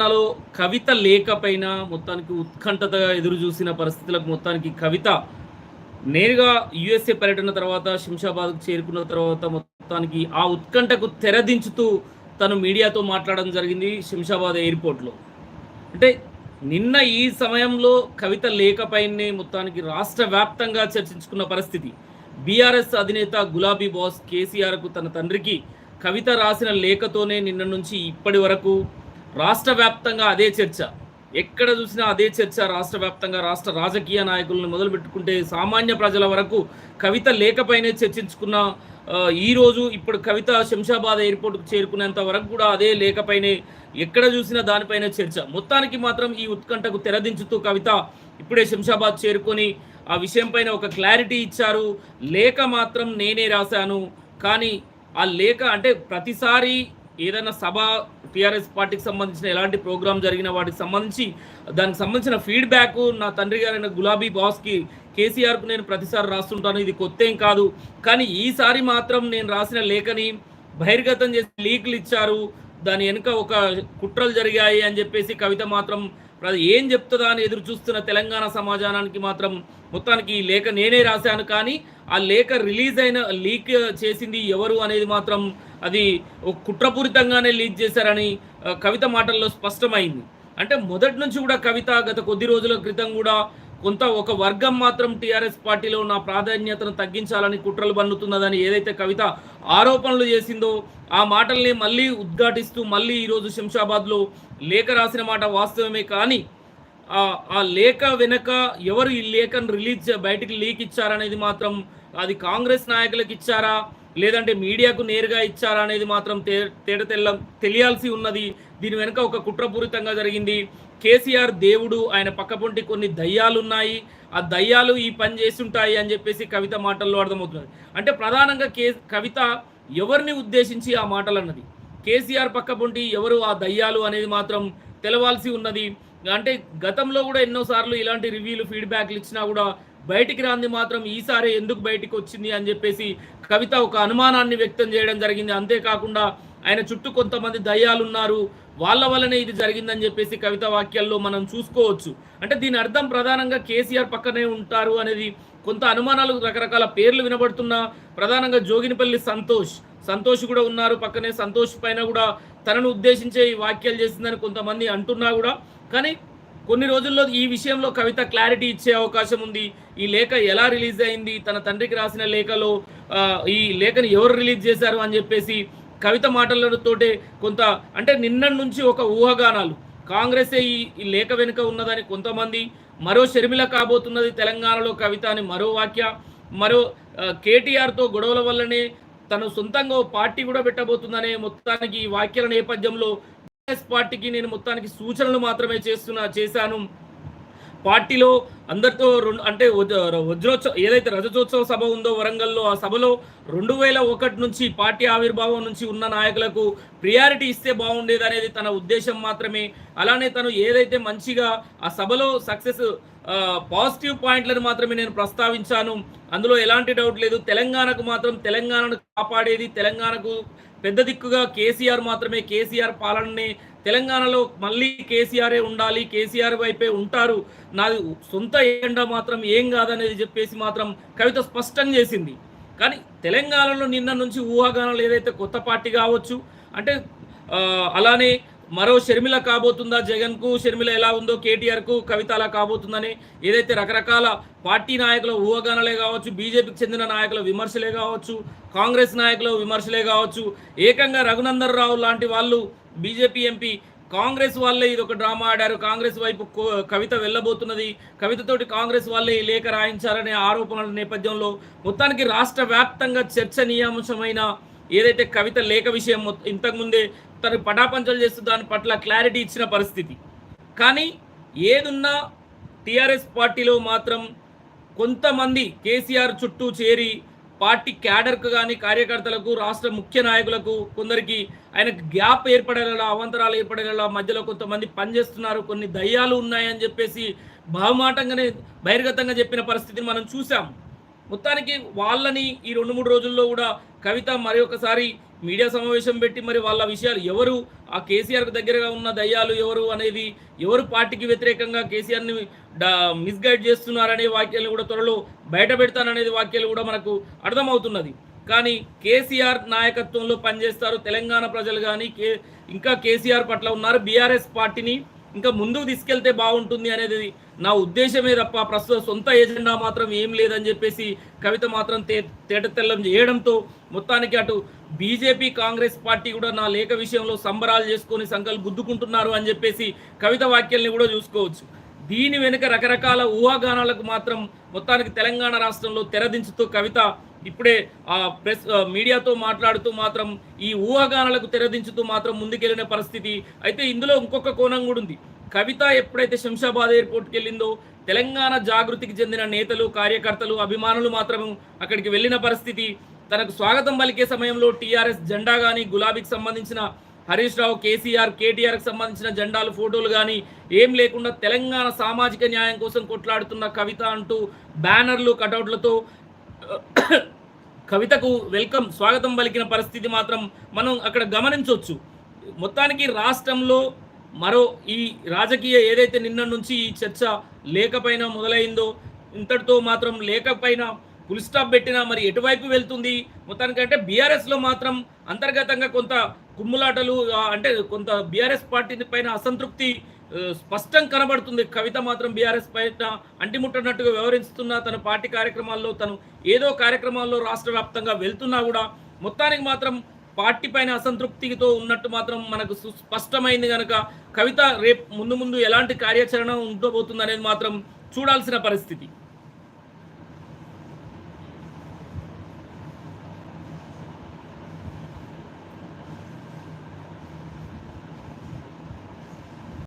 తెలంగాణలో కవిత లేకపోయినా మొత్తానికి ఉత్కంఠతగా ఎదురు చూసిన పరిస్థితులకు మొత్తానికి కవిత నేరుగా యుఎస్ఏ పర్యటన తర్వాత శంషాబాద్కు చేరుకున్న తర్వాత మొత్తానికి ఆ ఉత్కంఠకు తెరదించుతూ తను మీడియాతో మాట్లాడడం జరిగింది శంషాబాద్ ఎయిర్పోర్ట్లో. అంటే నిన్న ఈ సమయంలో కవిత లేకపోయినే మొత్తానికి రాష్ట్ర వ్యాప్తంగా చర్చించుకున్న పరిస్థితి. బీఆర్ఎస్ అధినేత గులాబీ బాస్ కేసీఆర్కు తన తండ్రికి కవిత రాసిన లేఖతోనే నిన్న నుంచి ఇప్పటి వరకు రాష్ట్ర వ్యాప్తంగా అదే చర్చ. ఎక్కడ చూసినా అదే చర్చ రాష్ట్ర వ్యాప్తంగా రాష్ట్ర రాజకీయ నాయకులను మొదలుపెట్టుకుంటే సామాన్య ప్రజల వరకు కవిత లేఖపైనే చర్చించుకున్న ఈరోజు ఇప్పుడు కవిత శంషాబాద్ ఎయిర్పోర్ట్కు చేరుకునేంత వరకు కూడా అదే లేఖపైనే ఎక్కడ చూసినా దానిపైన చర్చ. మొత్తానికి మాత్రం ఈ ఉత్కంఠకు తెరదించుతూ కవిత ఇప్పుడే శంషాబాద్ చేరుకొని ఆ విషయంపైన ఒక క్లారిటీ ఇచ్చారు. లేఖ మాత్రం నేనే రాశాను. కానీ ఆ లేఖ అంటే ప్రతిసారి ఏదైనా సభ టీఆర్ఎస్ పార్టీకి సంబంధించిన ఎలాంటి ప్రోగ్రామ్ జరిగిన వాటికి సంబంధించి దానికి సంబంధించిన ఫీడ్బ్యాక్ నా తండ్రి గారైన గులాబీ బాస్కి కేసీఆర్కు నేను ప్రతిసారి రాస్తుంటాను. ఇది కొత్త ఏం కాదు. కానీ ఈసారి మాత్రం నేను రాసిన లేఖని బహిర్గతం చేసి లీకులు ఇచ్చారు. దాని వెనుక ఒక కుట్రలు జరిగాయి అని చెప్పేసి కవిత మాత్రం ఏం చెప్తుందా అని ఎదురు చూస్తున్న తెలంగాణ సమాజానికి మాత్రం మొత్తానికి ఈ లేఖ నేనే రాశాను. కానీ ఆ లేఖ రిలీజ్ అయిన లీక్ చేసింది ఎవరు అనేది మాత్రం అది కుట్రపూరితంగానే లీక్ చేశారని కవిత మాటల్లో స్పష్టమైంది. అంటే మొదటి నుంచి కూడా కవిత గత కొద్ది రోజుల క్రితం కూడా కొంత ఒక వర్గం మాత్రం టీఆర్ఎస్ పార్టీలో నా ప్రాధాన్యతను తగ్గించాలని కుట్రలు పన్నుతున్నదని ఏదైతే కవిత ఆరోపణలు చేసిందో ఆ మాటల్ని మళ్ళీ ఉద్ఘాటిస్తూ మళ్ళీ ఈరోజు శంషాబాద్లో లేఖ రాసిన మాట వాస్తవమే కానీ ఆ ఆ లేఖ వెనక ఎవరు ఈ లేఖను రిలీజ్ బయటికి లీక్ ఇచ్చారనేది మాత్రం అది కాంగ్రెస్ నాయకులకు ఇచ్చారా? లేదంటే మీడియాకు నేరుగా ఇచ్చారా అనేది మాత్రం తే తేడ తెల్లం తెలియాల్సి ఉన్నది. దీని వెనుక ఒక కుట్రపూరితంగా జరిగింది. కేసీఆర్ దేవుడు ఆయన పక్కపొంటి కొన్ని దయ్యాలు ఉన్నాయి ఆ దయ్యాలు ఈ పని చేస్తుంటాయి అని చెప్పేసి కవిత మాటల్లో అర్థమవుతున్నది అంటే ప్రధానంగా కే కవిత ఎవరిని ఉద్దేశించి ఆ మాటలు అన్నది కేసీఆర్ పక్కపొంటి ఎవరు ఆ దయ్యాలు అనేది మాత్రం తెలవాల్సి ఉన్నది. అంటే గతంలో కూడా ఎన్నోసార్లు ఇలాంటి రివ్యూలు ఫీడ్బ్యాక్లు ఇచ్చినా కూడా బయటికి రాంది మాత్రం ఈసారి ఎందుకు బయటికి వచ్చింది అని చెప్పేసి కవిత ఒక అనుమానాన్ని వ్యక్తం చేయడం జరిగింది. అంతేకాకుండా ఆయన చుట్టూ కొంతమంది దయ్యాలు ఉన్నారు వాళ్ళ వల్లనే ఇది జరిగిందని చెప్పేసి కవిత వాక్యాల్లో మనం చూసుకోవచ్చు. అంటే దీని అర్థం ప్రధానంగా కేసీఆర్ పక్కనే ఉంటారు అనేది కొంత అనుమానాలు రకరకాల పేర్లు వినబడుతున్నా ప్రధానంగా జోగినిపల్లి సంతోష్. సంతోష్ కూడా ఉన్నారు పక్కనే. సంతోష్ పైన కూడా తనను ఉద్దేశించే ఈ వాక్యాలు చేసిందని కొంతమంది అంటున్నా కూడా. కానీ కొన్ని రోజుల్లో ఈ విషయంలో కవిత క్లారిటీ ఇచ్చే అవకాశం ఉంది. ఈ లేఖ ఎలా రిలీజ్ అయింది? తన తండ్రికి రాసిన లేఖలో ఈ లేఖని ఎవరు రిలీజ్ చేశారు అని చెప్పేసి కవిత మాటలతోటే కొంత అంటే నిన్న నుంచి ఒక ఊహాగానాలు. కాంగ్రెసే ఈ ఈ లేఖ వెనుక ఉన్నదని కొంతమంది మరో షర్మిల కాబోతున్నది తెలంగాణలో కవిత అని మరో వాక్య మరో కేటీఆర్తో గొడవల వల్లనే తను సొంతంగా పార్టీ కూడా పెట్టబోతుందనే మొత్తానికి ఈ వాక్యాల నేపథ్యంలో కాంగ్రెస్ పార్టీకి నేను మొత్తానికి సూచనలు మాత్రమే చేస్తున్నా చేశాను. పార్టీలో అందరితో రెండు అంటే వజ్ర- వజ్రోత్సవ ఏదైతే రజతోత్సవ సభ ఉందో వరంగల్లో ఆ సభలో రెండు వేల ఒకటి నుంచి పార్టీ ఆవిర్భావం నుంచి ఉన్న నాయకులకు ప్రియారిటీ ఇస్తే బాగుండేది అనేది తన ఉద్దేశం మాత్రమే. అలానే తను ఏదైతే మంచిగా ఆ సభలో సక్సెస్ పాజిటివ్ పాయింట్లను మాత్రమే నేను ప్రస్తావించాను. అందులో ఎలాంటి డౌట్ లేదు. తెలంగాణకు మాత్రం తెలంగాణను కాపాడేది తెలంగాణకు పెద్ద దిక్కుగా కేసీఆర్ మాత్రమే కేసీఆర్ పాలననే తెలంగాణలో మళ్ళీ కేసీఆరే ఉండాలి కేసీఆర్ వైపే ఉంటారు. నాది సొంత ఎజెండా మాత్రం ఏం కాదనేది చెప్పేసి మాత్రం కవిత స్పష్టం చేసింది. కానీ తెలంగాణలో నిన్న నుంచి ఊహాగానాలు ఏదైతే కొత్త పార్టీ కావచ్చు అంటే అలానే మరో షర్మిల కాబోతుందా జగన్కు? షర్మిల ఎలా ఉందో కేటీఆర్కు కవిత అలా కాబోతుందని ఏదైతే రకరకాల పార్టీ నాయకుల ఊహగానలే కావచ్చు బీజేపీకి చెందిన నాయకుల విమర్శలే కావచ్చు కాంగ్రెస్ నాయకుల విమర్శలే కావచ్చు ఏకంగా రఘునందన్ రావు లాంటి వాళ్ళు బీజేపీ ఎంపీ కాంగ్రెస్ వాళ్ళే ఇది ఒక డ్రామా ఆడారు. కాంగ్రెస్ వైపు కో- కవిత వెళ్ళబోతున్నది. కవితతోటి కాంగ్రెస్ వాళ్ళే ఈ లేఖ రాయించారనే ఆరోపణల నేపథ్యంలో మొత్తానికి రాష్ట్ర వ్యాప్తంగా చర్చనీయాంశమైన ఏదైతే కవిత లేఖ విషయం ఇంతకుముందే తను పటాపంచలు చేస్తూ దాని పట్ల క్లారిటీ ఇచ్చిన పరిస్థితి. కానీ ఏదున్నా టీఆర్ఎస్ పార్టీలో మాత్రం కొంతమంది కేసీఆర్ చుట్టూ చేరి పార్టీ క్యాడర్కు కానీ కార్యకర్తలకు రాష్ట్ర ముఖ్య నాయకులకు కొందరికి ఆయనకు గ్యాప్ ఏర్పడేలా అవంతరాలు ఏర్పడేలా మధ్యలో కొంతమంది పనిచేస్తున్నారు. కొన్ని దయ్యాలు ఉన్నాయని చెప్పేసి బహుమాటంగానే బహిర్గతంగా చెప్పిన పరిస్థితిని మనం చూసాం మొత్తానికి వాళ్ళని ఈ రెండు మూడు రోజుల్లో కూడా కవిత మరి ఒకసారి మీడియా సమావేశం పెట్టి మరి వాళ్ళ విషయాలు ఎవరు ఆ కేసీఆర్కు దగ్గరగా ఉన్న దయ్యాలు ఎవరు అనేది ఎవరు పార్టీకి వ్యతిరేకంగా కేసీఆర్ని మిస్గైడ్ చేస్తున్నారనే వాక్యాలు కూడా త్వరలో బయట పెడతాననేది వాక్యాలు కూడా మనకు అర్థమవుతున్నది. కానీ కేసీఆర్ నాయకత్వంలో పనిచేస్తారు తెలంగాణ ప్రజలు కానీ కే ఇంకా కేసీఆర్ పట్ల ఉన్నారు బీఆర్ఎస్ పార్టీని. ఇంకా ముందుకు తీసుకెళ్తే బాగుంటుంది అనేది నా ఉద్దేశమే తప్ప ప్రస్తుత సొంత ఏజెండా మాత్రం ఏం లేదని చెప్పేసి కవిత మాత్రం తే తేటతెల్లం చేయడంతో మొత్తానికి అటు బీజేపీ కాంగ్రెస్ పార్టీ కూడా నా లేఖ విషయంలో సంబరాలు చేసుకొని సంకలు గుద్దుకుంటున్నారు అని చెప్పేసి కవిత వాక్యాల్ని కూడా చూసుకోవచ్చు. దీని వెనుక రకరకాల ఊహాగానాలకు మాత్రం మొత్తానికి తెలంగాణ రాష్ట్రంలో తెరదించుతూ కవిత ఇప్పుడే ఆ ప్రెస్ మీడియాతో మాట్లాడుతూ మాత్రం ఈ ఊహాగానాలకు తెరదించుతూ మాత్రం ముందుకెళ్ళిన పరిస్థితి. అయితే ఇందులో ఇంకొక కోణం కూడా ఉంది. కవిత ఎప్పుడైతే శంషాబాద్ ఎయిర్పోర్ట్కి వెళ్ళిందో తెలంగాణ జాగృతికి చెందిన నేతలు కార్యకర్తలు అభిమానులు మాత్రం అక్కడికి వెళ్ళిన పరిస్థితి. తనకు స్వాగతం పలికే సమయంలో టీఆర్ఎస్ జెండా కానీ గులాబీకి సంబంధించిన హరీష్ రావు కేసీఆర్ కేటీఆర్కి సంబంధించిన జెండాలు ఫోటోలు కానీ ఏం లేకుండా తెలంగాణ సామాజిక న్యాయం కోసం కొట్లాడుతున్న కవిత అంటూ బ్యానర్లు కటౌట్లతో కవితకు వెల్కమ్ స్వాగతం పలికిన పరిస్థితి మాత్రం మనం అక్కడ గమనించవచ్చు. మొత్తానికి రాష్ట్రంలో మరో ఈ రాజకీయ ఏదైతే నిన్న నుంచి ఈ చర్చ లేఖపైన మొదలైందో ఇంతటితో మాత్రం లేఖపైన ఫుల్ స్టాప్ పెట్టినా మరి ఎటువైపు వెళ్తుంది? మొత్తానికంటే బీఆర్ఎస్లో మాత్రం అంతర్గతంగా కొంత కుమ్ములాటలు అంటే కొంత బీఆర్ఎస్ పార్టీ పైన అసంతృప్తి స్పష్టం కనబడుతుంది. కవిత మాత్రం బీఆర్ఎస్ పైన అంటిముట్టనట్టుగా వ్యవహరిస్తున్న తన పార్టీ కార్యక్రమాల్లో తను ఏదో కార్యక్రమాల్లో రాష్ట్ర వ్యాప్తంగా వెళ్తున్నా కూడా మొత్తానికి మాత్రం పార్టీ పైన అసంతృప్తితో ఉన్నట్టు మాత్రం మనకు సు- స్పష్టమైంది కనుక కవిత రేపు ముందు ముందు ఎలాంటి కార్యాచరణ ఉండబోతుంది అనేది మాత్రం చూడాల్సిన పరిస్థితి.